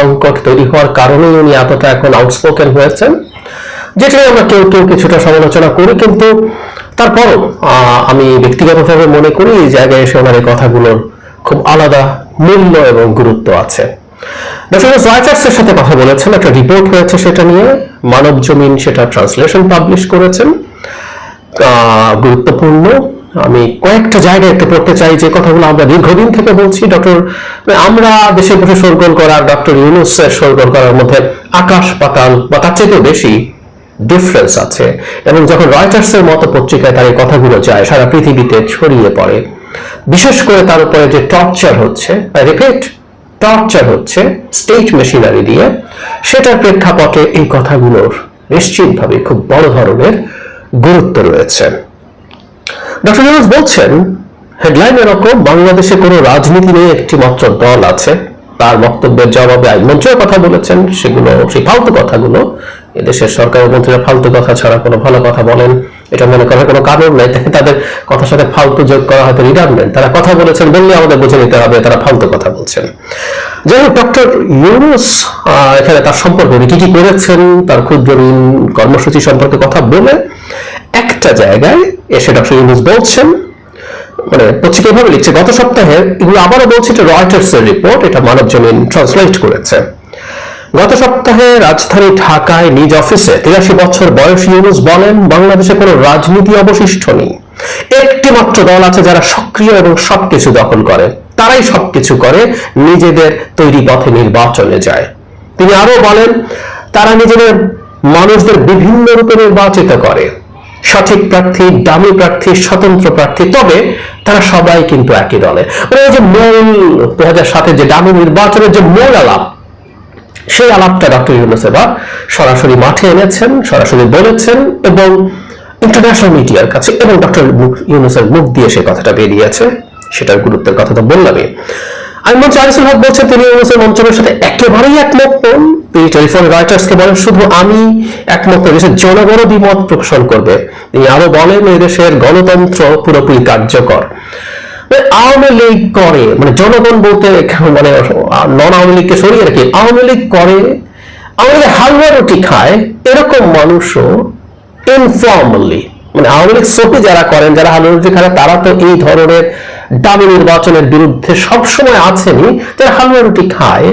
সংকট তৈরি হওয়ার কারণেই উনি এতটা এখন আউটস্পোকেন হয়েছেন যেটা আমরা কেউ কেউ কিছুটা সমালোচনা করি, কিন্তু তারপরও আমি ব্যক্তিগতভাবে মনে করি এই জায়গায় এসে ওনার এই কথাগুলোর খুব আলাদা মূল্য এবং গুরুত্ব আছে। ডক্টর রাইটার্সের সাথে কথা বলেছেন, একটা রিপোর্ট হয়েছে সেটা নিয়ে, মানব জমিন সেটা ট্রান্সলেশন পাবলিশ করেছেন গুরুত্বপূর্ণ। আমি কয়েকটা জায়গায় একটু পড়তে চাই যে কথাগুলো আমরা দীর্ঘদিন থেকে বলছি। ডক্টর, আমরা দেশে বসে সরগোল করা, ডক্টর ইউনুসের সরগোল করার মধ্যে আকাশ পাতাল বা তার চাইতেও বেশি ডিফারেন্স আছে। এবং যখন রয়টার্সের মতো পত্রিকায় তার এই কথাগুলো যায়, সারা পৃথিবীতে ছড়িয়ে পড়ে। বিশেষ করে তার উপরে যে টর্চার হচ্ছে রিপিট টর্চার হচ্ছে স্টেট মেশিনারি দিয়ে, সেটার প্রেক্ষাপটে এই কথাগুলোর নিশ্চিতভাবে খুব বড় ধরনের গুরুত্ব রয়েছে। ডক্টর ইউনুস বলছেন হেডলাইন এরকম বাংলাদেশে কোনো রাজনীতি নেই একটি মাত্র দল আছে। তার বক্তব্যের জবাবে আইন মন্ত্রীর কথা বলেছেন, সেগুলো সেই ফালতু কথাগুলো। এদেশের সরকারের মন্ত্রীরা ফালতু কথা ছাড়া কোনো ভালো কথা বলেন। এটা মনে করার কোনো কারণ নাই। তাই তাদের কথার সাথে ফালতু যোগ করা হয়তো রিডান্ডেন্ট তারা কথা বলেছেন বললে আমাদের বুঝে নিতে হবে, তারা ফালতু কথা বলছেন। যাই হোক ডক্টর ইউনুস এখানে তার সম্পর্কে কি কি করেছেন, তার ক্ষুদ্র ঋণ কর্মসূচি সম্পর্কে কথা বলে একটা জায়গায় এসে ডক্টর ইউনুস বলছেন মানে পত্রিকা লিখছে, গত সপ্তাহে এগুলো আবারও বলছে এটা রয়টার্স এর রিপোর্ট, এটা মানব জমিন ট্রান্সলেট করেছে। গত সপ্তাহে রাজধানী ঢাকায় নিজ অফিসে তিরাশি বছর বয়স ইউনুস বলেন, বাংলাদেশে কোনো রাজনীতি অবশিষ্ট নেই। একটি মাত্র দল আছে যারা সক্রিয় এবং সবকিছু দখল করে। তারাই সবকিছু করে, নিজেদের তৈরি পথে নির্বাচনে যায়। তিনি আরও বলেন, তারা নিজেদের মানুষদের বিভিন্ন রূপে নির্বাচিত করে। সঠিক প্রার্থী, দামি প্রার্থী, স্বতন্ত্র প্রার্থী, তবে তারা সবাই কিন্তু একই দলে। মানে যে মূল দু হাজার সাতের যে দামি নির্বাচনের যে মূল আলাপ, সেই আলাপটা ডক্টর ইউনুস এবার সরাসরি মাঠে এনেছেন, সরাসরি বলেছেন এবং ইন্টারন্যাশনাল মিডিয়ার কাছে এবং ডক্টর ইউনুসের মুখ দিয়ে সে কথাটা বেরিয়েছে। সেটার গুরুত্বের কথা তো বললামই। আমি মঞ্চ আনিসুল হক বলছেন, তিনি ইউনুসের মন্ত্রণের সাথে একেবারেই একমত নন। তিনি টেলিফোন রয়টার্সকে বলেন, শুধু আমি একমত নই, দেশের জনগণও দ্বিমত পোষণ করবে। তিনি আরও বলেন এই দেশের গণতন্ত্র পুরোপুরি কার্যকর। মানে আওয়ামী লীগ করে মানে জনগণ বলতে মানে নন আওয়ামী লীগকে সরিয়ে রেখে, আওয়ামী লীগ করে, আওয়ামী লীগ হালুয়া রুটি খায়, এরকম মানুষও ইনফর্মালি মানে আওয়ামী লীগ সফি যারা করেন, যারা রুটি খায় তারা তো এই ধরনের দামি নির্বাচনের বিরুদ্ধে সবসময় আছেনই। যারা হালুয়া রুটি খায়।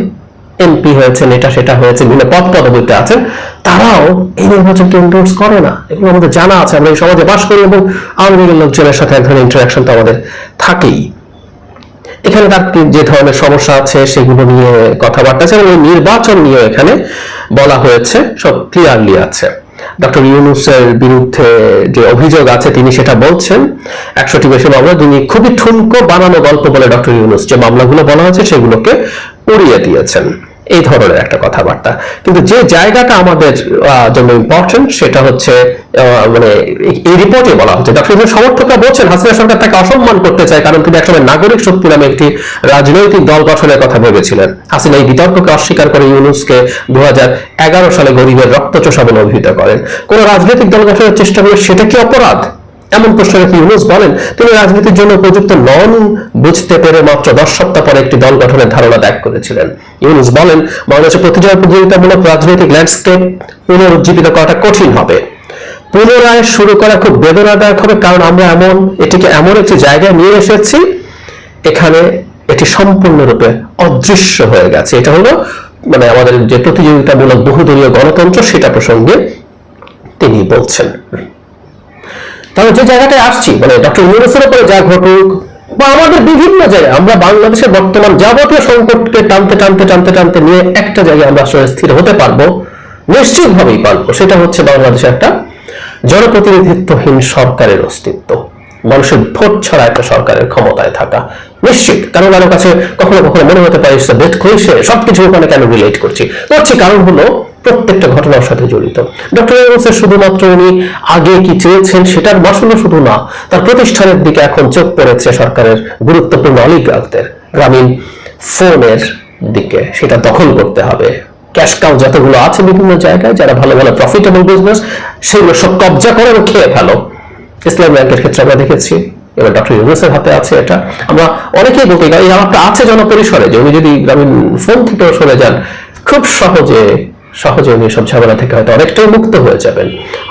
এমপি হয়েছেন, এটা সেটা হয়েছে, বিভিন্ন পদ পদবিতে আছেন। তারাও এই নির্বাচনকে এন্ডোর্স করে না। এগুলো আমাদের জানা আছে। আমরা এই সমাজে বাস করি এবং আওয়ামী লীগের লোকজনের সাথে এক ধরনের ইন্টারাকশন তো আমাদের থাকেই। এখানে তার যে ধরনের সমস্যা আছে, সেগুলো নিয়ে কথাবার্তা আছে এবং নির্বাচন নিয়ে এখানে বলা হয়েছে, সব ক্লিয়ারলি আছে। ডক্টর ইউনুসের বিরুদ্ধে যে অভিযোগ আছে, তিনি সেটা বলছেন। একশোটি বেশি মামলা তিনি খুবই ঠুনকো বানানো গল্প বলে ডক্টর ইউনুস যে মামলাগুলো বলা হয়েছে, সেগুলোকে উড়িয়ে দিয়েছেন। এই ধরনের একটা কথাবার্তা। কিন্তু যে জায়গাটা আমাদের জন্য ইম্পর্টেন্ট সেটা হচ্ছে মানে এই- এই রিপোর্টে বলা হচ্ছে। ডক্টর ইউনুস সমর্থকরা বলছেন, হাসিনা সরকার তাকে অসম্মান করতে চায় কারণ তিনি একসময় নাগরিক শক্তি নামে একটি রাজনৈতিক দল গঠনের কথা ভেবেছিলেন। হাসিনা এই বিতর্ককে অস্বীকার করে ইউনুসকে দু হাজার এগারো সালে গরিবের রক্তচোষা বলে অভিহিত করেন। কোন রাজনৈতিক দল গঠনের চেষ্টা করে সেটা কি অপরাধ? এমন প্রশ্ন রেখে ইউনুস বলেন? তিনি রাজনীতির জন্য উপযুক্ত নন বুঝতে পেরে মাত্র দশ সপ্তাহ পরে একটি দল গঠনের ধারণা ত্যাগ করেছিলেন। ইউনুস বলেন বাংলাদেশে প্রতিযোগিতা প্রতিযোগিতামূলক রাজনৈতিক ল্যান্ডস্কেপ পুনরুজ্জীবিত করাটা কঠিন হবে। পুনরায় শুরু করা খুব বেদনাদায়ক হবে, কারণ আমরা এমন, এটিকে এমন একটি জায়গায় নিয়ে এসেছি, এখানে এটি সম্পূর্ণরূপে অদৃশ্য হয়ে গেছে। এটা হলো মানে আমাদের যে প্রতিযোগিতামূলক বহুদলীয় গণতন্ত্র, সেটা প্রসঙ্গে তিনি বলছেন। তাহলে যে জায়গাটায় আসছি মানে ডক্টর ইউনুসের উপরে যা ঘটুক, বা আমাদের বিভিন্ন জায়গায়, আমরা বাংলাদেশের বর্তমান যাবতীয় সংকটকে টানতে টানতে টানতে টানতে নিয়ে একটা জায়গায় আমরা আসলে স্থির হতে পারব, নিশ্চিতভাবেই পারব। সেটা হচ্ছে বাংলাদেশের একটা জনপ্রতিনিধিত্বহীন সরকারের অস্তিত্ব। মানুষের ভোট ছাড়া একটা সরকারের ক্ষমতায় থাকা নিশ্চিত। কারণ কারও কাছে কখনো কখনো মনে হতে পারে বেদ কইসে সবকিছু ওখানে কেন রিলেট করছি? করছি কারণ হলো প্রত্যেকটা ঘটনার সাথে জড়িত। ডক্টর ইউনুসের শুধুমাত্র উনি আগে কি চেয়েছেন সেটার মাসুলও শুধু না, তার প্রতিষ্ঠানের দিকে এখন চোখ পড়েছে সরকারের গুরুত্বপূর্ণ অলিগারদের গ্রামীণ ফোনের দিকে। সেটা দখল করতে হবে। ক্যাশ কাউ যতগুলো আছে বিভিন্ন জায়গায়, যারা ভালো ভালো প্রফিটেবল বিজনেস সেগুলো সব কবজা করে খেয়ে ফেলো। ইসলাম ব্যাংকের ক্ষেত্রে আমরা দেখেছি, এবার ডক্টর ইউনুসের হাতে আছে এটা। আমরা অনেকেই বলতে এই আমারটা আছে জনপরিসরে যে উনি যদি গ্রামীণ ফোন থেকেও সরে যান, খুব সহজে সহজে উনি সব ঝামেলা থেকে হয়তো অনেকটাই মুক্ত হয়ে যাবেন।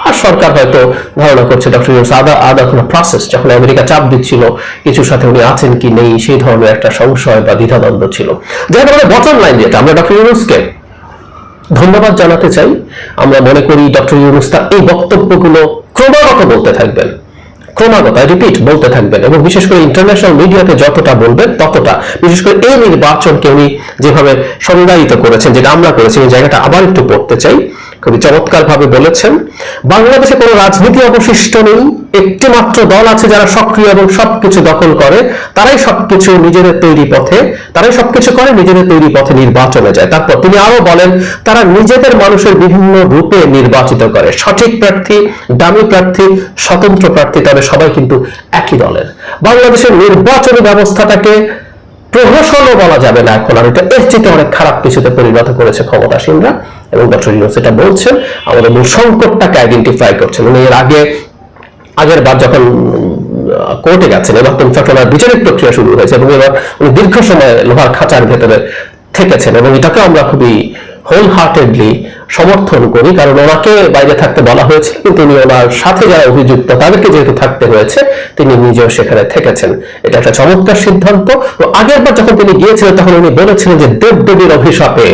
আর সরকার হয়তো ধারণা করছে ডক্টর ইউনুস আদা আদা কোনো প্রসেস যখন আমেরিকা চাপ দিচ্ছিল, কিছুর সাথে উনি আছেন কি নেই, সেই ধরনের একটা সংশয় বা দ্বিধাদ্বন্দ্ব ছিল। যার কারণে বটম লাইন যেটা, আমরা ডক্টর ইউনুসকে ধন্যবাদ জানাতে চাই। আমরা মনে করি ডক্টর ইউনুস তার এই বক্তব্যগুলো ক্রমাগত বলতে থাকবেন। ক্রমাগত রিপিট বলতে থাকবেন এবং বিশেষ করে ইন্টারন্যাশনাল মিডিয়াতে যতটা বলবেন ততটা। বিশেষ করে এই নির্বাচনকে উনি যেভাবে সংজ্ঞায়িত করেছেন, যেটা আমরা করেছি, এই জায়গাটা আবার একটু পড়তে চাই। খুবই চমৎকার ভাবে বলেছেন, বাংলাদেশে কোনো রাজনীতি অবশিষ্ট নেই একটি মাত্র দল আছে যারা সক্রিয় এবং সবকিছু দখল করে, তারাই সবকিছু নিজেদের তৈরি পথে, তারাই সবকিছু করে, নিজেদের তৈরি পথে নির্বাচনে যায়। তারপর তিনি আরও বলেন, তারা নিজেদের মানুষের বিভিন্ন রূপে নির্বাচিত করে। সঠিক প্রার্থী, দামি প্রার্থী, স্বতন্ত্র প্রার্থী তবে সবাই কিন্তু একই দলের। বাংলাদেশের নির্বাচনী ব্যবস্থাটাকে প্রহসনও বলা যাবে না এখন, আর এটা এর চেয়ে অনেক খারাপ কিছুতে পরিণত করেছে ক্ষমতাসীনরা। এবং ডক্টর ইউনুস এটা বলছেন, আমাদের মূল সংকটটাকে আইডেন্টিফাই করছেন। উনি এর আগে, আগের বার যখন কোর্টে গেছেন, এবার ইনফ্যাক্ট ওনার বিচারিক প্রক্রিয়া শুরু হয়েছে এবং এবার উনি দীর্ঘ সময় লোহার খাঁচার ভেতরে থেকেছেন এবং এটাকে আমরা খুবই হোল হার্টেডলি সমর্থন করি, কারণ ওনাকে বাইরে থাকতে বলা হয়েছিল কিন্তু উনি ওনার সাথে যারা অভিযুক্ত তাদেরকে যেহেতু থাকতে হয়েছে, তিনি নিজেও সেখানে থেকেছেন। এটা একটা চমৎকার সিদ্ধান্ত। তো আগের বার যখন তিনি গিয়েছিলেন, তখন উনি বলেছিলেন যে দেবদেবীর অভিশাপে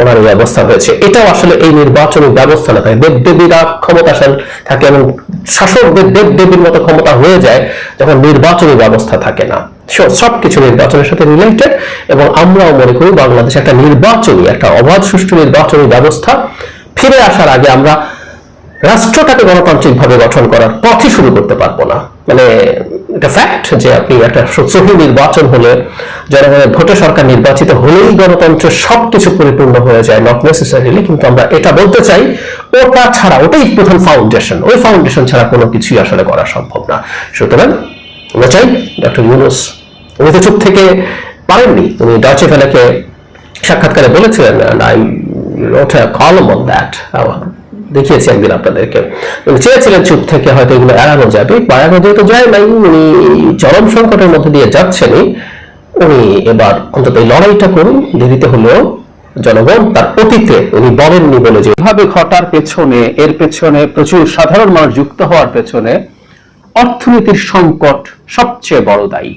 ওনার এই অবস্থা হয়েছে। এটাও আসলে এই নির্বাচনী ব্যবস্থা না থাকে দেবদেবীরা ক্ষমতাশাল থাকে এবং শাসকদের দেবদেবীর মতো ক্ষমতা হয়ে যায় যখন নির্বাচনী ব্যবস্থা থাকে না। So, সবকিছু নির্বাচনের সাথে রিলেটেড এবং আমরাও মনে করি বাংলাদেশে একটা নির্বাচনী একটা অবাধ সুষ্ঠু নির্বাচনী ব্যবস্থা ফিরে আসার আগে আমরা রাষ্ট্রটাকে গণতান্ত্রিকভাবে গঠন করার পথই শুরু করতে পারব না। মানে এটা ফ্যাক্ট যে আপনি একটা সহি নির্বাচন হলে জনগণের ভোটে সরকার নির্বাচিত হলেই গণতন্ত্রের সবকিছু পরিপূর্ণ হয়ে যায় নট নেসেসারিলি কিন্তু আমরা এটা বলতে চাই ওটা ছাড়া ওটাই প্রথম ফাউন্ডেশন ওই ফাউন্ডেশন ছাড়া কোনো কিছুই আসলে করা সম্ভব না। সুতরাং আমরা চাই ডক্টর ইউনুস। উনি তো চুপ থেকে পারেননি। উনি ডচে ফেলাকে সাক্ষাৎকারে বলেছিলেন আই আ কলম অন দ্যাট দেখিয়েছি একদিন আপনাদেরকে। উনি চেয়েছিলেন চুপ থেকে হয়তো এগুলো এড়ানো যাবে এড়ানো যেহেতু যায় নাই, উনি চরম সংকটের মধ্যে দিয়ে যাচ্ছেনই। উনি এবার অন্তত এই লড়াইটা করুন, দেরিতে হলেও জনগণ তার অতীতে উনি বলেননি বলে যে এভাবে ঘটার পেছনে, এর পেছনে প্রচুর সাধারণ মানুষ যুক্ত হওয়ার পেছনে অর্থনীতির সংকট সবচেয়ে বড় দায়ী,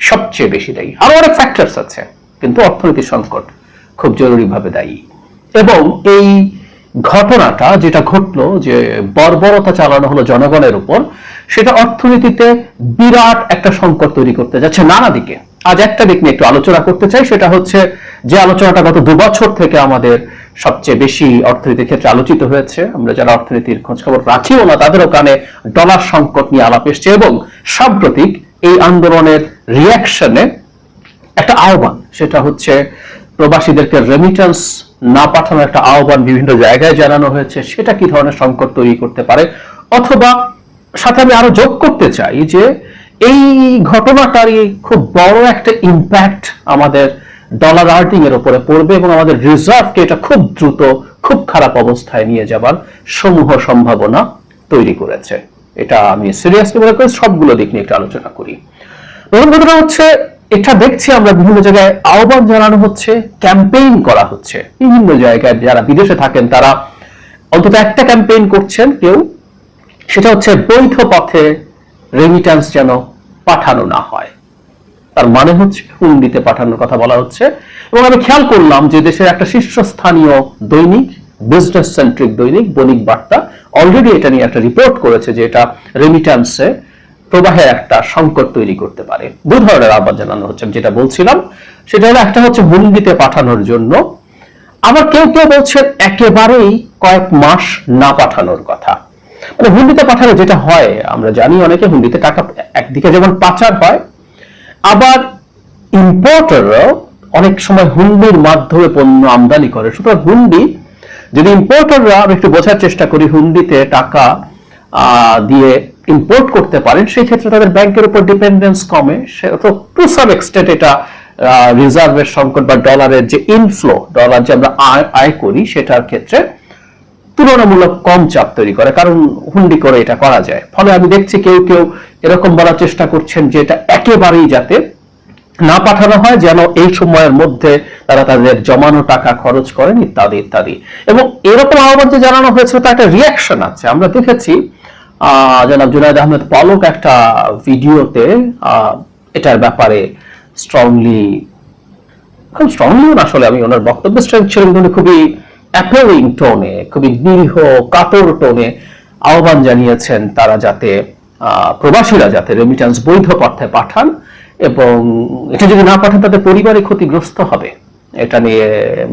সবচেয়ে বেশি দায়ী। আরও অনেক ফ্যাক্টরস আছে, কিন্তু অর্থনীতির সংকট খুব জরুরিভাবে দায়ী। এবং এই ঘটনাটা যেটা ঘটলো যে বর্বরতা চালানো হলো জনগণের উপর, সেটা অর্থনীতিতে বিরাট একটা সংকট তৈরি করতে যাচ্ছে নানা দিকে। আজ একটা দিক নিয়ে একটু আলোচনা করতে চাই, সেটা হচ্ছে যে আলোচনাটা গত দু থেকে আমাদের সবচেয়ে বেশি অর্থনীতির ক্ষেত্রে আলোচিত হয়েছে। আমরা যারা অর্থনীতির খোঁজখবর রাখিও না, তাদেরও কানে ডলার সংকট নিয়ে আলাপ এসছে এবং সাম্প্রতিক এই আন্দোলনের রিয়াকশনে একটা আহ্বান, সেটা হচ্ছে প্রবাসীদেরকে রেমিটেন্স না পাঠানোর একটা আহ্বান বিভিন্ন জায়গায় জানানো হয়েছে। সেটা কি ধরনের সংকট তৈরি করতে পারে? অথবা সাথে আমি আরও যোগ করতে চাই যে এই ঘটনাটারই খুব বড় একটা ইম্প্যাক্ট আমাদের ডলার আর্টিং এর উপরে পড়বে এবং আমাদের রিজার্ভকে এটা খুব দ্রুত, খুব খারাপ অবস্থায় নিয়ে যাবার সমূহ সম্ভাবনা তৈরি করেছে। এটা আমি সিরিয়াসলি মনে করি, সবগুলো দিক নিয়ে একটু আলোচনা করি। প্রথম কথাটা হচ্ছে, এটা দেখছি আমরা বিভিন্ন জায়গায় আহ্বান জানানো হচ্ছে ক্যাম্পেইন করা হচ্ছে। বিভিন্ন জায়গায় যারা বিদেশে থাকেন, তারা অন্তত একটা ক্যাম্পেইন করছেন কেউ। সেটা হচ্ছে বৈধ পথে রেমিটেন্স যেন পাঠানো না হয়। তার মানে হচ্ছে হুন্ডিতে পাঠানোর কথা বলা হচ্ছে। এবং আমি খেয়াল করলাম যে দেশের একটা শীর্ষস্থানীয় দৈনিক বিজনেস সেন্ট্রিক দৈনিক, বণিক বার্তা অলরেডি এটা নিয়ে একটা রিপোর্ট করেছে যে এটা রেমিটেন্সে প্রবাহের একটা সংকট তৈরি করতে পারে। দু ধরনের আহ্বান জানানো হচ্ছে, আমি যেটা বলছিলাম, সেটা হলো একটা হচ্ছে হুন্ডিতে পাঠানোর জন্য। আবার কেউ কেউ বলছেন একেবারেই কয়েক মাস না পাঠানোর কথা। মানে হুন্ডিতে পাঠালে যেটা হয়, আমরা জানি অনেকে হুন্ডিতে টাকা একদিকে যেমন পাচার হয়, আবার ইম্পোর্টাররাও অনেক সময় হুন্ডির মাধ্যমে পণ্য আমদানি করে। সুতরাং হুন্ডি, যদি ইম্পোর্টাররা আমি একটু বোঝার চেষ্টা করি, হুন্ডিতে টাকা দিয়ে ইম্পোর্ট করতে পারেন, সেই ক্ষেত্রে তাদের ব্যাংকের উপর ডিপেন্ডেন্স কমে। সে তো টু সাম এক্সটেন্ট এটা রিজার্ভের সংকট বা ডলারের যে ইনফ্লো ডলার যে আমরা আয় করি, সেটার ক্ষেত্রে তুলনামূলক কম চাপ তৈরি করে, কারণ হুন্ডি করে এটা করা যায়। ফলে আমি দেখছি কেউ কেউ এরকম বলার চেষ্টা করছেন যে এটা একেবারেই যাতে না পাঠানো হয়, যেন এই সময়ের মধ্যে তারা তাদের জমানো টাকা খরচ করেন, ইত্যাদি ইত্যাদি। এবং এরকম আহ্বান যে জানানো হয়েছিল, তার একটা রিয়াকশন আছে। আমরা দেখেছি জনাব জুনায়দ আহমেদ পলক একটা ভিডিওতে এটার ব্যাপারে স্ট্রংলি খুব স্ট্রংলি আসলে আমি ওনার বক্তব্য স্ট্রেংথ ছিলেন খুবই অ্যাপেলিং টোনে খুবই নিরীহ কাতর টোনে আহ্বান জানিয়েছেন তারা যাতে প্রবাসীরা যাতে রেমিটেন্স বৈধ পথে পাঠান এবং এটা যদি না পাঠান তাদের পরিবারে ক্ষতিগ্রস্ত হবে। এটা নিয়ে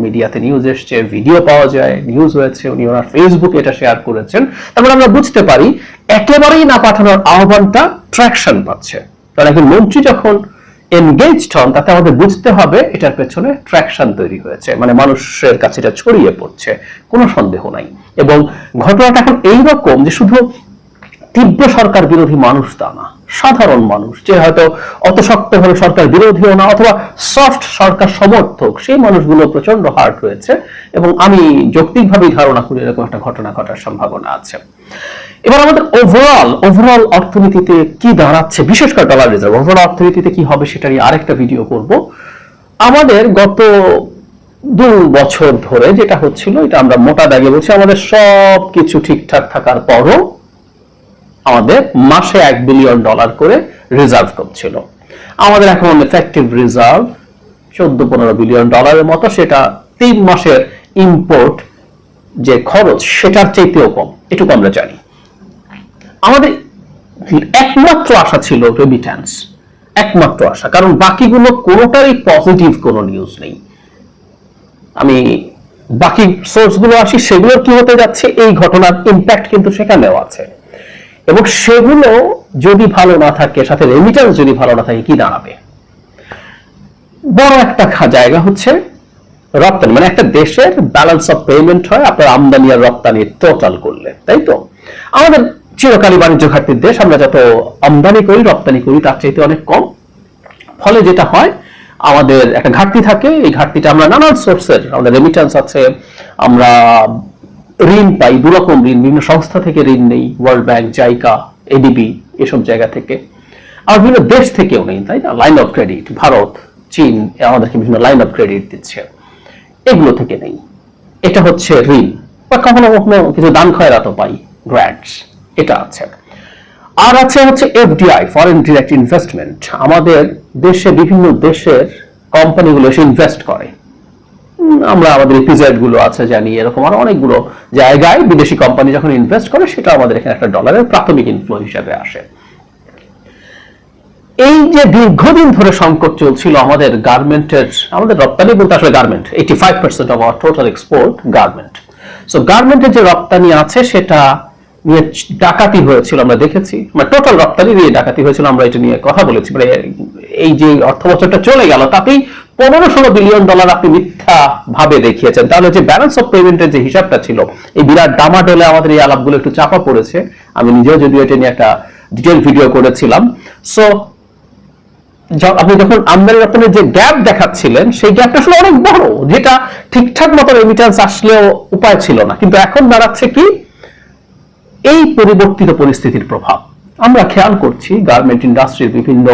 মিডিয়াতে নিউজ এসছে ভিডিও পাওয়া যায় নিউজ হয়েছে, উনি ওনার ফেসবুকে এটা শেয়ার করেছেন। তারপরে আমরা বুঝতে পারি, একেবারেই না পাঠানোর আহ্বানটা ট্র্যাকশন পাচ্ছে। কারণ একজন মন্ত্রী যখন এনগেজড হন, তাতে আমাদের বুঝতে হবে এটার পেছনে ট্র্যাকশন তৈরি হয়েছে মানে মানুষের কাছে এটা ছড়িয়ে পড়ছে, কোনো সন্দেহ নাই। এবং ঘটনাটা এখন এইরকম যে শুধু তীব্র সরকার বিরোধী মানুষ তা না, সাধারণ মানুষ, যে হয়তো অত শক্তভাবে সরকার বিরোধীও না, অথবা সফট সরকার সমর্থক, সেই মানুষগুলো প্রচণ্ড হার্ট রয়েছে এবং আমি যৌক্তিকভাবেই ধারণা করি এরকম একটা ঘটনা ঘটার সম্ভাবনা আছে। এবার আমাদের ওভারঅল ওভারঅল অর্থনীতিতে কি দাঁড়াচ্ছে? বিশেষ করে ডলার রিজার্ভ ওভারঅল অর্থনীতিতে কি হবে সেটা নিয়ে আরেকটা ভিডিও করব। আমাদের গত দু বছর ধরে যেটা হচ্ছিল, এটা আমরা মোটা দাগে বলছি, আমাদের সব কিছু ঠিকঠাক থাকার পরও আমাদের মাসে এক বিলিয়ন ডলার করে রিজার্ভ করছিল আমাদের এখন এফেক্টিভ রিজার্ভ চোদ্দ পনেরো বিলিয়ন ডলারের মতো, সেটা তিন মাসের ইম্পোর্ট যে খরচ, সেটার চাইতেও কম। এটুকু আমরা জানি। আমাদের একমাত্র আশা ছিল রেমিট্যান্স একমাত্র আশা। কারণ বাকিগুলো কোনোটারই পজিটিভ কোনো নিউজ নেই। আমি বাকি সোর্সগুলো আসি, সেগুলোর কি হতে যাচ্ছে, এই ঘটনার ইম্প্যাক্ট কিন্তু সেখানেও আছে। এবং সেগুলো যদি ভালো না থাকে, সাথে রেমিটেন্স যদি ভালো না থাকে, কি দাঁড়াবে? বড় একটা জায়গা হচ্ছে রপ্তানি। মানে একটা দেশের ব্যালেন্স অফ পেমেন্ট হয়, আপনার আমদানি আর রপ্তানি টোটাল করলে, তাই তো? আমাদের চিরকালী বাণিজ্য ঘাটতির দেশ। আমরা যত আমদানি করি, রপ্তানি করি, তার চাইতে অনেক কম। ফলে যেটা হয়, আমাদের একটা ঘাটতি থাকে। এই ঘাটতিটা আমরা নানান সোর্সের আমাদের রেমিটেন্স আছে, আমরা ঋণ পাই দু রকম ঋণ, বিভিন্ন সংস্থা থেকে ঋণ নেই ওয়ার্ল্ড ব্যাংক জাইকা এডিবি এসব জায়গা থেকে। আর বিভিন্ন দেশ থেকেও নেই, তাই না? লাইন অফ ক্রেডিট ভারত, চীন, আমাদেরকে বিভিন্ন লাইন অফ ক্রেডিট দিচ্ছে। এগুলো থেকে নেই। এটা হচ্ছে ঋণ। বা কখনো কখনো কিছু দান খয়রাতও পাই গ্র্যান্টস এটা আছে। আর আছে হচ্ছে এফডিআই ফরেন ডিরেক্ট ইনভেস্টমেন্ট আমাদের দেশে, বিভিন্ন দেশের কোম্পানিগুলো এসে ইনভেস্ট করে। আমরা আমাদেরগুলো আছে জানি, এরকম আরও অনেকগুলো জায়গায় বিদেশি কোম্পানি যখন ইনভেস্ট করে, সেটা আমাদের এখানে একটা ডলারের প্রাথমিক ইনফ্লো হিসেবে আসে। এই যে দীর্ঘদিন ধরে সংকট চলছিল আমাদের গার্মেন্টের, আমাদের রপ্তানি বলতে আসলে garment eighty five percent of our total export garment so গার্মেন্টের যে রপ্তানি আছে, সেটা নিয়ে ডাকাতি হয়েছিল, আমরা দেখেছি। মানে টোটাল রপ্তানি নিয়ে ডাকাতি হয়েছিল, আমরা এটা নিয়ে কথা বলেছি। মানে এই যে অর্থ বছরটা চলে গেল, তাতেই পনেরো ষোলো বিলিয়ন ডলার আপনি মিথ্যা ভাবে দেখিয়েছেন। তাহলে যে ব্যালেন্স অফ পেমেন্টের যে হিসাবটা ছিল, এই বিরাট ডামাডোলে আমাদের এই আলাপগুলো একটু চাপা পড়েছে। আমি নিজেও যদিও এটা নিয়ে একটা ডিটেল ভিডিও করেছিলাম। সো আপনি যখন আমদানি রপ্তানির যে গ্যাপ দেখাচ্ছিলেন, সেই গ্যাপটা আসলে অনেক বড়, যেটা ঠিকঠাক মতো রেমিটেন্স আসলেও উপায় ছিল না। কিন্তু এখন দাঁড়াচ্ছে কি? এই পরিবর্তিত পরিস্থিতির প্রভাব। আমরা খেয়াল করছি গার্মেন্ট ইন্ডাস্ট্রির বিভিন্ন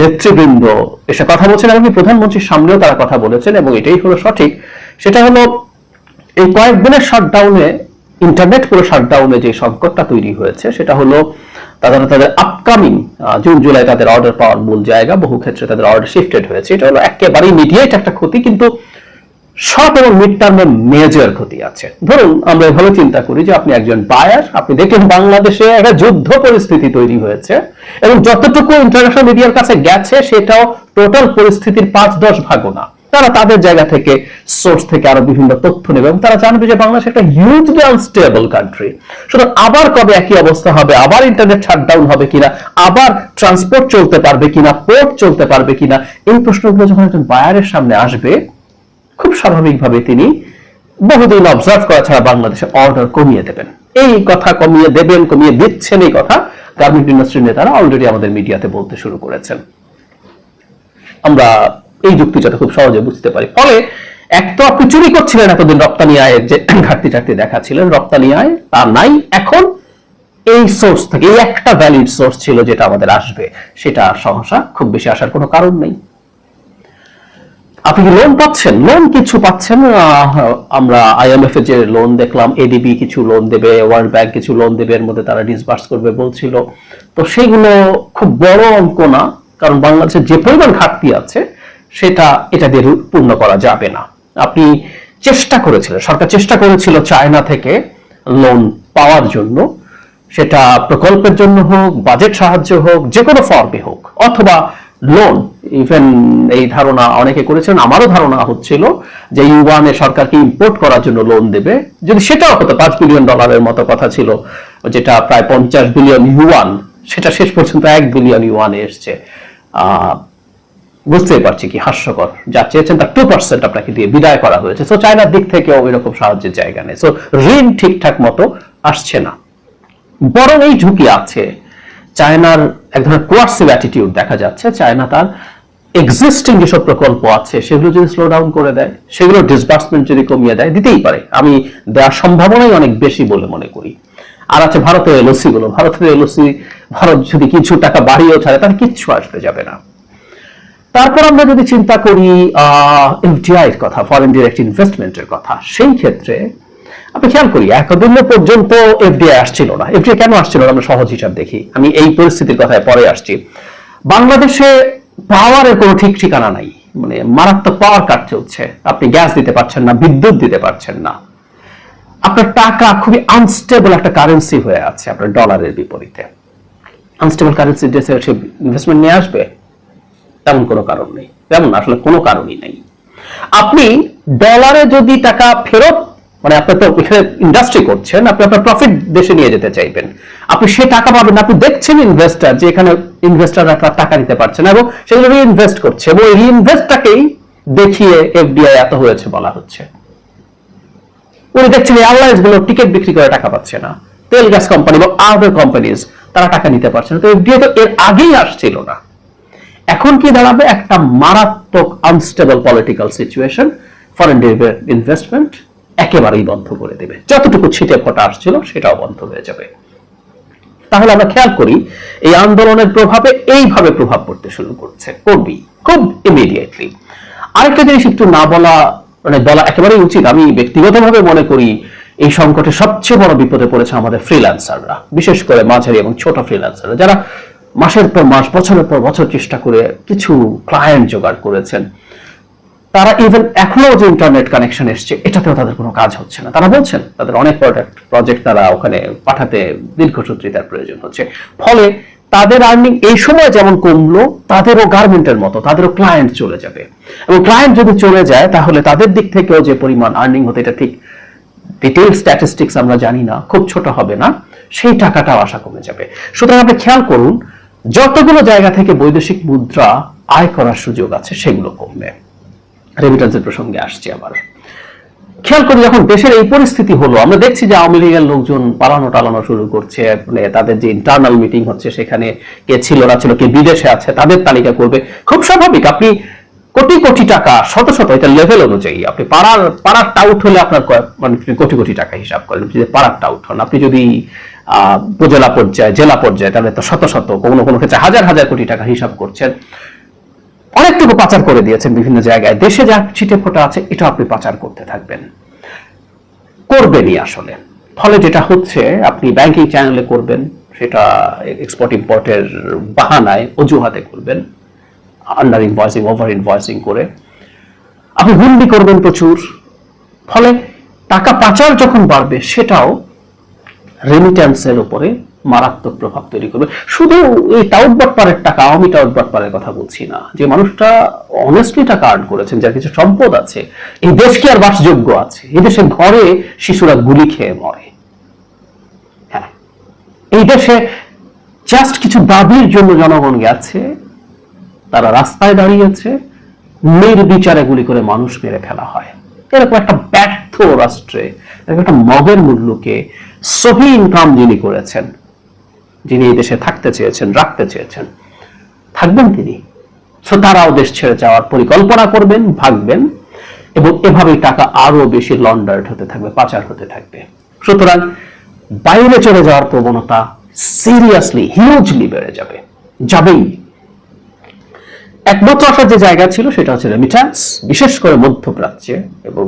নেতৃবৃন্দ এসে কথা বলছেন এমনকি প্রধানমন্ত্রীর সামনেও তারা কথা বলেছেন এবং এটাই হলো সঠিক। সেটা হলো, এই কয়েকদিনের শাটডাউনে ইন্টারনেট পুরো শাটডাউনে যে সংকটটা তৈরি হয়েছে, সেটা হলো তারা তাদের আপকামিং জুন, জুলাই তাদের অর্ডার পাওয়ার মূল জায়গা, বহু ক্ষেত্রে তাদের অর্ডার শিফটেড হয়েছে। এটা হলো একেবারেই ইমিডিয়েট একটা ক্ষতি, কিন্তু শর্ট এবং মিড টার্মে মেজর ক্ষতি আছে। ধরুন, আমরা এভাবে চিন্তা করি যে আপনি একজন বায়ার, আপনি দেখলেন বাংলাদেশে একটা যুদ্ধ পরিস্থিতি তৈরি হয়েছে এবং যতটুকু ইন্টারন্যাশনাল মিডিয়ার কাছে গেছে, সেটাও টোটাল পরিস্থিতির পাঁচ দশ ভাগও না। তারা তাদের জায়গা থেকে সোর্স থেকে আরও বিভিন্ন তথ্য নেবে এবং তারা জানবে যে বাংলাদেশ একটা হিউজলি আনস্টেবল কান্ট্রি সুতরাং আবার কবে একই অবস্থা হবে? আবার ইন্টারনেট শাটডাউন হবে কিনা? আবার ট্রান্সপোর্ট চলতে পারবে কিনা? পোর্ট চলতে পারবে কিনা? এই প্রশ্নগুলো যখন একজন বায়ারের সামনে আসবে খুব স্বাভাবিকভাবে তিনি বহুদিন অবজার্ভ করা ছাড়া বাংলাদেশে অর্ডার কমিয়ে দেবেন। এই কথা কমিয়ে দেবেন, কমিয়ে দিচ্ছেন এই কথা গার্মেন্ট ইন্ডাস্ট্রির নেতারা অলরেডি আমাদের মিডিয়াতে বলতে শুরু করেছেন। আমরা এই যুক্তিটা খুব সহজে বুঝতে পারি। ফলে এক তো আপনি চুরি করছিলেন এতদিন রপ্তানি আয়ের যে ঘাটতি টাটতি দেখাচ্ছিলেন, রপ্তানি আয় তা নাই। এখন এই সোর্স থেকে, এই একটা ভ্যালিড সোর্স ছিল যেটা আমাদের আসবে, সেটা সহসা খুব বেশি আসার কোনো কারণ নেই। আপনি কি লোন পাচ্ছেন? লোন কিছু পাচ্ছেন? আমরা আইএমএফ এর যে লোন দেখলাম এডিবি কিছু লোন দেবে ওয়ার্ল্ড ব্যাংক কিছু লোন দেবে, এর মধ্যে তারা ডিসবার্স করবে বলছিল। তো সেগুলো খুব বড় অঙ্ক না, কারণ বাংলাদেশের যে পরিমাণ ঘাটতি আছে, সেটা এটা দিয়ে পূর্ণ করা যাবে না। আপনি চেষ্টা করেছিলেন, সরকার চেষ্টা করেছিল চায়না থেকে লোন পাওয়ার জন্য। সেটা প্রকল্পের জন্য হোক বাজেট সাহায্য হোক যে কোনো ফর্মে হোক, অথবা লোন ইভেন এই ধারণা অনেকে করেছেন, আমারও ধারণা হচ্ছিল যে ইউয়ানে সরকারকে ইম্পোর্ট করার জন্য লোন দেবে। যদি সেটাও হতো পাঁচ বিলিয়ন ডলারের মতো কথা ছিল, যেটা প্রায় পঞ্চাশ বিলিয়ন ইউয়ান সেটা শেষ পর্যন্ত এক বিলিয়ন ইউয়ানে এসছে। বুঝতেই পারছি কি হাস্যকর। যা চেয়েছেন তার টু পার্সেন্ট আপনাকে দিয়ে বিদায় করা হয়েছে। সো চায়নার দিক থেকেও এরকম সাহায্যের জায়গা নেই। সো ঋণ ঠিকঠাক মতো আসছে না। বরং এই ঝুঁকি আছে। চায়নার এক ধরনের কোয়ার্সিভ অ্যাটিটিউড দেখা যাচ্ছে। চায়না তার এক্সিস্টিং যেসব প্রকল্প আছে, সেগুলো যদি স্লো ডাউন করে দেয়, সেগুলো ডিসবার্সমেন্ট যদি কমিয়ে দেয়, দিতেই পারে। আমি দেওয়ার সম্ভাবনাই অনেক বেশি বলে মনে করি। আর আছে ভারতের এলওসি গুলো। ভারতের এলওসি ভারত যদি কিছু টাকা বাড়িয়েও ছাড়ে, তাহলে কিচ্ছু আসতে যাবে না। তারপর আমরা যদি চিন্তা করি এফডিআই কথা ফরেন ডিরেক্ট ইনভেস্টমেন্টের কথা, সেই ক্ষেত্রে আপনি খেয়াল করি, এতদিন পর্যন্ত এফডিআই আসছিল না। এফডিআই কেন আসছিল না? আমরা সহজ হিসাব দেখি। আমি এই পরিস্থিতির কথায় পরে আসছি। বাংলাদেশে পাওয়ারের কোনো ঠিক ঠিকানা নাই। মানে মারাত্মক পাওয়ার কাট চলছে আপনি গ্যাস দিতে পারছেন না, বিদ্যুৎ দিতে পারছেন না। আপনার টাকা খুবই আনস্টেবল একটা কারেন্সি হয়ে আছে আপনার ডলারের বিপরীতে। আনস্টেবল কারেন্সি সে ইনভেস্টমেন্ট নিয়ে আসবে, তেমন কোনো কারণ নেই। তেমন আসলে কোনো কারণই নেই। আপনি ডলারে যদি টাকা ফেরত মানে আপনি তো এখানে ইন্ডাস্ট্রি করছেন, আপনি আপনার প্রফিট দেশে নিয়ে যেতে চাইবেন। আপনি সে টাকা পাবেন আপনি দেখছেন ইনভেস্টার যে এখানে ইনভেস্টার আপনার টাকা দিতে পারছে না এবং সেগুলো রিইনভেস্ট করছে এবং এই রিইনভেস্টটাকেই দেখিয়ে এফডিআই এত হয়েছে বলা হচ্ছে। উনি দেখছেন এয়ারলাইন্সগুলো টিকিট বিক্রি করে টাকা পাচ্ছে না। তেল, গ্যাস কোম্পানি বা আদার কোম্পানিজ তারা টাকা নিতে পারছে না। তো এফডিআই তো এর আগেই আসছিল না। এখন কি দাঁড়াবে? একটা মারাত্মক unstable political situation foreign investment একেবারেই বন্ধ করে দেবে। যতটুকু ছিটে ফোটা আসছিল সেটাও বন্ধ হয়ে যাবে। তাহলে আমরা খেয়াল করি, এই আন্দোলনের প্রভাবে এইভাবে প্রভাব পড়তে শুরু করছে। করবি খুব ইমিডিয়েটলি আরেকটা জিনিস একটু না বলা মানে বলা একেবারেই উচিত। আমি ব্যক্তিগতভাবে মনে করি, এই সংকটে সবচেয়ে বড় বিপদে পড়েছে আমাদের ফ্রিল্যান্সাররা বিশেষ করে মাঝারি এবং ছোট ফ্রিল্যান্সাররা যারা মাসের পর মাস, বছরের পর বছর চেষ্টা করে কিছু ক্লায়েন্ট জোগাড় করেছেন। তারা ইভেন এখনও যে ইন্টারনেট কানেকশন এসছে, এটাতেও তাদের কোনো কাজ হচ্ছে না। তারা বলছেন, তাদের অনেক প্রোডাক্ট প্রজেক্ট তারা ওখানে পাঠাতে দীর্ঘসূত্রিতার প্রয়োজন হচ্ছে। ফলে তাদের আর্নিং এই সময় যেমন কমলো, তাদেরও গার্মেন্টের মতো, তাদেরও ক্লায়েন্ট চলে যাবে। এবং ক্লায়েন্ট যদি চলে যায়, তাহলে তাদের দিক থেকেও যে পরিমাণ আর্নিং হতে, এটা ঠিক ডিটেল স্ট্যাটিস্টিক্স আমরা জানি না, খুব ছোট হবে না, সেই টাকাটাও আশা কমে যাবে। সুতরাং আপনি খেয়াল করুন, যতগুলো জায়গা থেকে বৈদেশিক মুদ্রা আয় করার সুযোগ আছে, সেগুলো কমবে। রেমিটেন্সের প্রসঙ্গে আসছি আবার। খেয়াল করি যখন দেশের এই পরিস্থিতি হলো, আমরা দেখছি যে আওয়ামী লীগের লোকজন পালানো টালানো শুরু করছে মানে তাদের যে ইন্টারনাল মিটিং হচ্ছে সেখানে কে ছিল না ছিল, কে বিদেশে আছে তাদের তালিকা করবে। খুব স্বাভাবিক, আপনি কোটি কোটি টাকা, শত শত, এটা লেভেল অনুযায়ী, আপনি পাড়ার পাড়ার টাউট হলে আপনার মানে কোটি কোটি টাকা হিসাব করেন যদি পাড়ার টাউট হন, আপনি যদি উপজেলা পর্যায়ে, জেলা পর্যায়ে, তাহলে তো শত শত, কোনো কোনো ক্ষেত্রে হাজার হাজার কোটি টাকা হিসাব করছেন। অনেকটুকু পাচার করে দিয়েছেন বিভিন্ন জায়গায়। দেশে যা ছিটে ফোটা আছে এটা আপনি পাচার করতে থাকবেন। করবেনই আসলে। ফলে যেটা হচ্ছে, আপনি ব্যাংকিং চ্যানেলে করবেন, সেটা এক্সপোর্ট ইম্পোর্টের বাহানায় অজুহাতে করবেন আন্ডার ইনভয়েসিং ওভার ইনভয়েসিং করে। আপনি হুন্ডি করবেন প্রচুর। ফলে টাকা পাচার যখন বাড়বে, সেটাও রেমিট্যান্সের উপরে মারাত্মক প্রভাব তৈরি করবে। শুধু এই টাউট বাটপারের টাকা, আমি টাউট বাটপারের কথা বলছি না। যে মানুষটা অনেস্টলি টাকা আর্ন করেছেন, যার কিছু সম্পদ আছে, এই দেশ কি আর বাসযোগ্য আছে, এই দেশে ঘরে শিশুরা গুলি খেয়ে মরে। হ্যাঁ এই দেশে জাস্ট কিছু দাবির জন্য জনগণ গেছে, তারা রাস্তায় দাঁড়িয়েছে, নির্বিচারে গুলি করে মানুষ মেরে ফেলা হয়। এরকম একটা ব্যর্থ রাষ্ট্রে একটা মগের মূল্যকে সহি ইনকাম যিনি করেছেন যিনি এই দেশে থাকতে চেয়েছেন, রাখতে চেয়েছেন, থাকবেন তিনি। তারাও দেশ ছেড়ে যাওয়ার পরিকল্পনা করবেন, ভাগবেন এবং এভাবেই টাকা আরও বেশি লন্ডার্ড হতে থাকবে, পাচার হতে থাকবে। সুতরাং বাইরে চলে যাওয়ার প্রবণতা সিরিয়াসলি, হিউজলি বেড়ে যাবে, যাবেই। একমাত্র আসার যে জায়গা ছিল সেটা হচ্ছে রেমিট্যান্স বিশেষ করে মধ্যপ্রাচ্যে এবং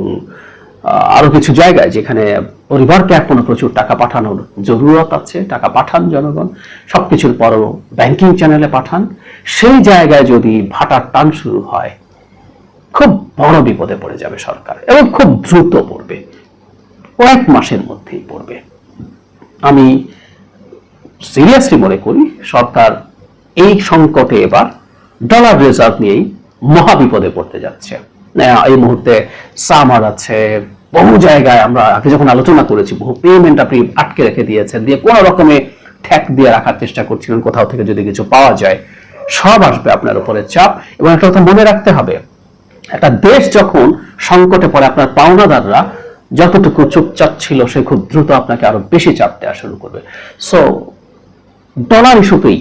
আরও কিছু জায়গায় যেখানে পরিবারকে এখনও প্রচুর টাকা পাঠানোর জরুরত আছে, টাকা পাঠান জনগণ। সবকিছুর পরও ব্যাংকিং চ্যানেলে পাঠান। সেই জায়গায় যদি ভাটার টান শুরু হয়, খুব বড় বিপদে পড়ে যাবে সরকার এবং খুব দ্রুত পড়বে। কয়েক মাসের মধ্যেই পড়বে। আমি সিরিয়াসলি মনে করি, সরকার এই সংকটে এবার ডলার রিজার্ভ নিয়েই মহাবিপদে পড়তে যাচ্ছে। এই মুহূর্তে সামার আছে বহু জায়গায় আমরা আগে যখন আলোচনা করেছি, বহু পেমেন্ট আপনি আটকে রেখে দিয়েছেন, দিয়ে কোনো রকমে ঠ্যাক দিয়ে রাখার চেষ্টা করছিলেন, কোথাও থেকে যদি কিছু পাওয়া যায়, সব আসবে আপনার উপরে চাপ। এবং একটা কথা মনে রাখতে হবে, একটা দেশ যখন সংকটে পড়ে, আপনার পাওনাদাররা যতটুকু চুপচাপ ছিল, সে খুব দ্রুত আপনাকে আরও বেশি চাপ দেওয়া শুরু করবে। So dollar ইস্যুতেই